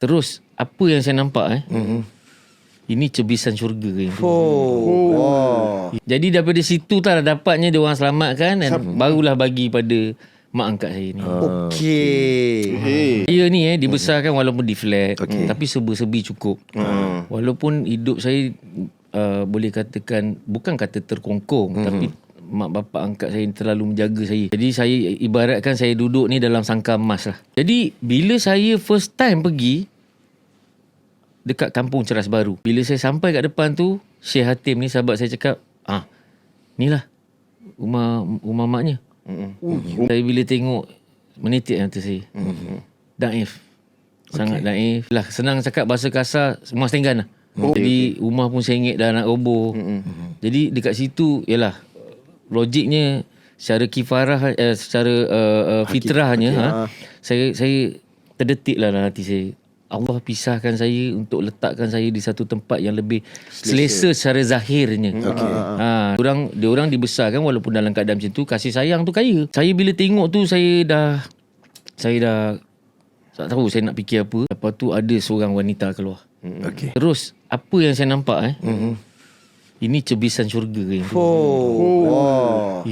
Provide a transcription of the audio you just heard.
Terus apa yang saya nampak eh? Mm-hmm. Ini cebisan syurga ke? Oh. oh. Jadi daripada situ tak dapatnya dia orang selamatkan dan barulah bagi pada mak angkat saya ni. Okey. Hey. Saya ni eh dibesarkan walaupun di flat Okey. tapi serba-serbi cukup. Walaupun hidup saya uh, boleh katakan bukan kata terkongkong tapi mak bapak angkat saya terlalu menjaga saya. Jadi saya ibaratkan saya duduk ni dalam sangkar emas lah. Jadi bila saya first time pergi dekat kampung Ceras Baru. Bila saya sampai kat depan tu, Syekh Hatim ni sahabat saya cakap, ah, ni lah rumah rumah maknya. Mm-hmm. Saya bila tengok menitik mata saya. Mm-hmm. Daif. Sangat daif. Lah senang cakap bahasa kasar semua setenggan lah. Oh, Jadi rumah pun sengit dah nak roboh. Mm-hmm. Jadi dekat situ yalah logiknya secara kifarah eh, secara uh, uh, fitrahnya ha, saya saya terdetik lah dalam hati saya. Allah pisahkan saya untuk letakkan saya di satu tempat yang lebih selesa, secara zahirnya. Okay. Ha, orang dia orang dibesarkan walaupun dalam keadaan macam tu kasih sayang tu kaya. Saya bila tengok tu saya dah saya dah tak tahu saya nak fikir apa. Lepas tu ada seorang wanita keluar. Okey. Terus apa yang saya nampak eh? Mm-hmm. Ini cebisan syurga ke? Oh. oh.